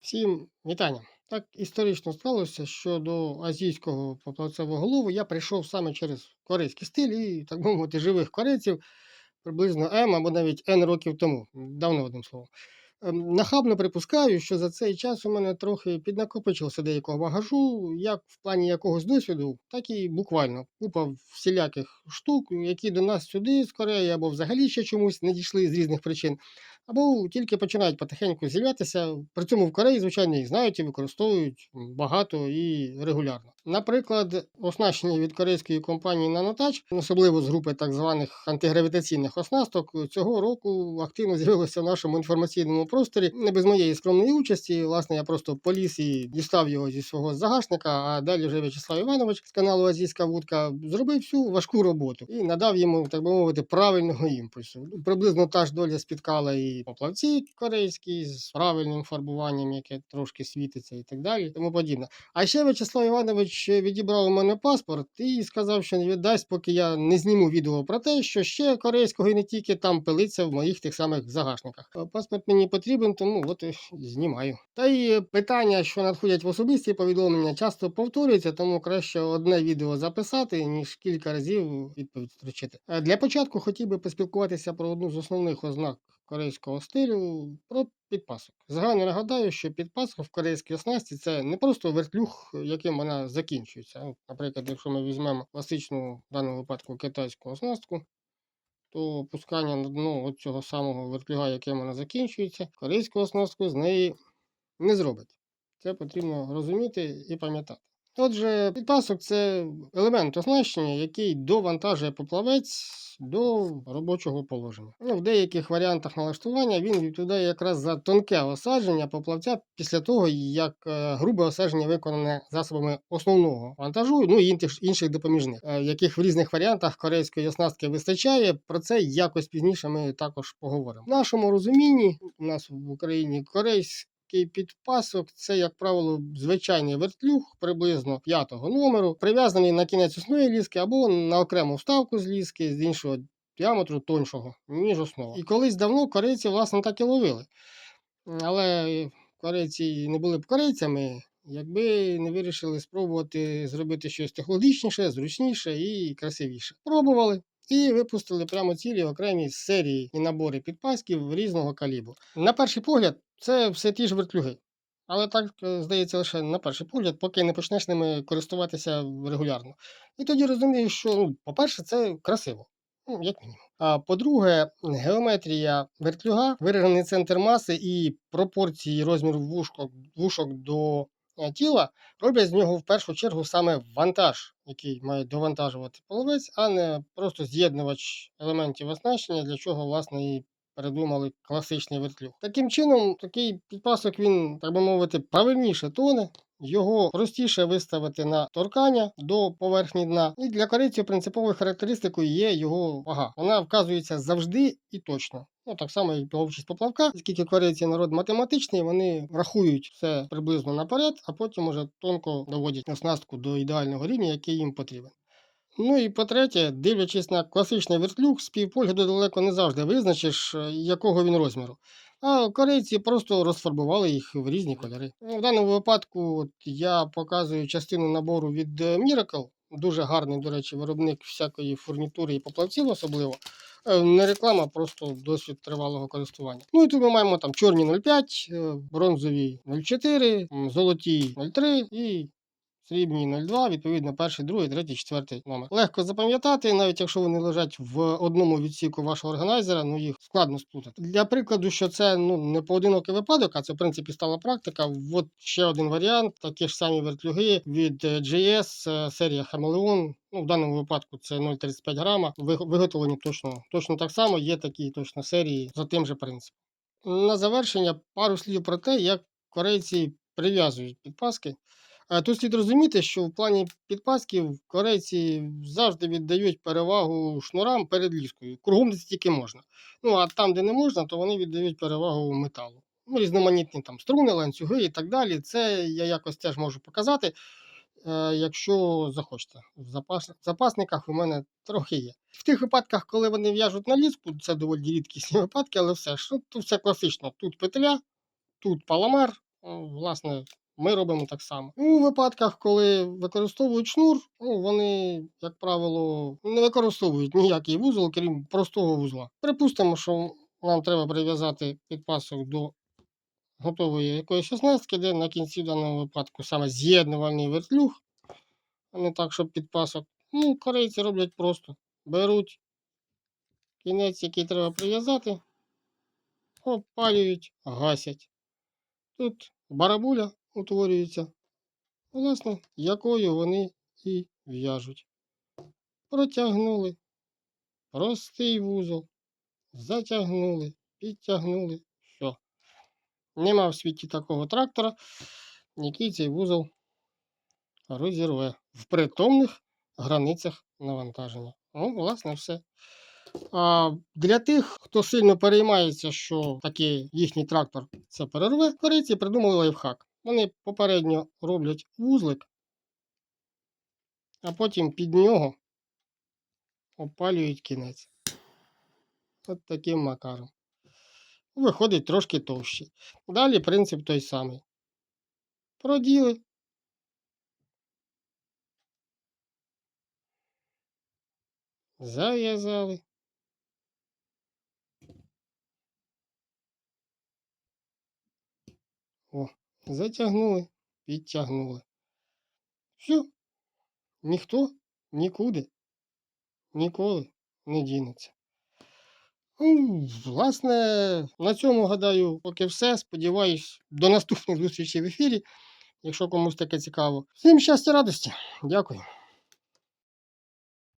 Всім вітання. Так історично склалося, що до азійського поплавцевого голову я прийшов саме через корейський стиль і, так мовити, живих корейців приблизно М або навіть N років тому. Давно одним словом. Ем, Нахабно припускаю, що за цей час у мене трохи піднакопичилося деякого багажу, як в плані якогось досвіду, так і буквально купа всіляких штук, які до нас сюди з Кореї або взагалі ще чомусь не дійшли з різних причин, або тільки починають потихеньку з'являтися. При цьому в Кореї, звичайно, їх знають і використовують багато і регулярно. Наприклад, оснащення від корейської компанії Nanotouch, особливо з групи так званих антигравітаційних оснасток, цього року активно з'явилося в нашому інформаційному просторі. Не без моєї скромної участі. Власне, я просто поліз і дістав його зі свого загашника, а далі вже В'ячеслав Іванович з каналу Азійська Вудка зробив всю важку роботу і надав йому, так би мовити, правильного імпульсу. Приблизно та ж доля спіткала і поплавці корейські з правильним фарбуванням, яке трошки світиться і так далі, тому подібне. А ще В'ячеслав Іванович відібрав у мене паспорт і сказав, що не віддасть, поки я не зніму відео про те, що ще корейського і не тільки там пилиться в моїх тих самих загашниках. Паспорт мені потрібен, тому от і знімаю. Та й питання, що надходять в особисті повідомлення, часто повторюються, тому краще одне відео записати, ніж кілька разів відповідь строчити. Е, Для початку хотів би поспілкуватися про одну з основних ознак корейського стилю про підпасок. Загально нагадаю, що підпасок в корейській оснасті це не просто вертлюг, яким вона закінчується. Наприклад, якщо ми візьмемо класичну в даному випадку китайську оснастку, то пускання на дно цього самого вертлюга, яким вона закінчується, корейську оснастку з неї не зробить. Це потрібно розуміти і пам'ятати. Отже, підпасок це елемент оснащення, який довантажує поплавець до робочого положення. Ну, в деяких варіантах налаштування він відповідає якраз за тонке осадження поплавця після того, як е, грубе осадження виконане засобами основного вантажу, ну і інших, інших допоміжних, е, яких в різних варіантах корейської оснастки вистачає. Про це якось пізніше ми також поговоримо. В нашому розумінні у нас в Україні корейський такий підпасок це, як правило, звичайний вертлюг приблизно п'ятого номеру, прив'язаний на кінець основної ліски або на окрему вставку з ліски з іншого діаметру тоншого, ніж основа. І колись давно корейці, власне, так і ловили. Але корейці не були б корейцями, якби не вирішили спробувати зробити щось технологічніше, зручніше і красивіше. Пробували. І випустили прямо цілі окремі серії і набори підпасків різного калібру. На перший погляд, це все ті ж вертлюги. Але так е, здається лише на перший погляд, поки не почнеш ними користуватися регулярно. І тоді розумієш, що, ну, по-перше, це красиво, ну, як мінімум. А по-друге, геометрія вертлюга, виражений центр маси і пропорції розміру вушок, вушок до тіла роблять з нього в першу чергу саме вантаж, який має довантажувати половець, а не просто з'єднувач елементів оснащення, для чого, власне, і Передумали класичний вертлюг. Таким чином, такий підпасок він, так би мовити, правильніше тоне. Його простіше виставити на торкання до поверхні дна. І для корейців принциповою характеристикою є його вага. Вона вказується завжди і точно. Ну, так само, як плавчість поплавка, оскільки корейці народ математичний, вони рахують все приблизно наперед, а потім уже тонко доводять оснастку до ідеального рівня, який їм потрібен. Ну і по-третє, дивлячись на класичний вертлюг, з півпогляду далеко не завжди визначиш, е, якого він розміру. А корейці просто розфарбували їх в різні кольори. Ну, В даному випадку от я показую частину набору від е, Miracle. Дуже гарний, до речі, виробник всякої фурнітури і поплавців особливо. Е, Не реклама, просто досвід тривалого користування. Ну і тут ми маємо там чорні 0,5, е, бронзові 0,4, золоті 0,3 і срібні 0,2, відповідно, перший, другий, третій, четвертий номер. Легко запам'ятати, навіть якщо вони лежать в одному відсіку вашого органайзера, ну їх складно сплутати. Для прикладу, що це ну не поодинокий випадок, а це в принципі стала практика. От ще один варіант, такі ж самі вертлюги від е, GS, е, серія Хамелеон. Ну, в даному випадку це 0,35 грама. Виготовлені точно, точно так само, є такі точно серії за тим же принципом. На завершення пару слів про те, як корейці прив'язують підпаски. Тут слід розуміти, що в плані підпасків корейці завжди віддають перевагу шнурам перед ліскою. Кругом де тільки можна. Ну а там, де не можна, то вони віддають перевагу металу. Ну, різноманітні там струни, ланцюги і так далі. Це я якось теж можу показати, е, якщо захочете. В запас, запасниках у мене трохи є. В тих випадках, коли вони в'яжуть на ліску, це доволі рідкісні випадки, але все ж ну, тут все класично. Тут петля, тут паламар, Власне, ми робимо так само. У випадках, коли використовують шнур, ну, вони, як правило, не використовують ніякий вузол, крім простого вузла. Припустимо, що нам треба прив'язати підпасок до готової якоїсь 16, де на кінці в даному випадку саме з'єднувальний вертлюг, а не так, щоб підпасок. Ну, корейці роблять просто. Беруть кінець, який треба прив'язати, опалюють, гасять. Тут барабуля утворюється, власне, якою вони і в'яжуть. Протягнули, простий вузол, затягнули, підтягнули, все. Нема в світі такого трактора, який цей вузол розірве в притомних границях навантаження. Ну, власне, все. А для тих, хто сильно переймається, що такий їхній трактор це перерве, корейці придумали лайфхак. Вони попередньо роблять вузлик, а потім під нього опалюють кінець. От таким макаром. Виходить трошки товщий. Далі принцип той самий. Проділи. Зав'язали. О, затягнули, підтягнули. Все. Ніхто нікуди ніколи не дінеться. Ну, власне, на цьому гадаю, поки все. Сподіваюсь, до наступних зустрічей в ефірі. Якщо комусь таке цікаво. Всім щастя, радості. Дякую.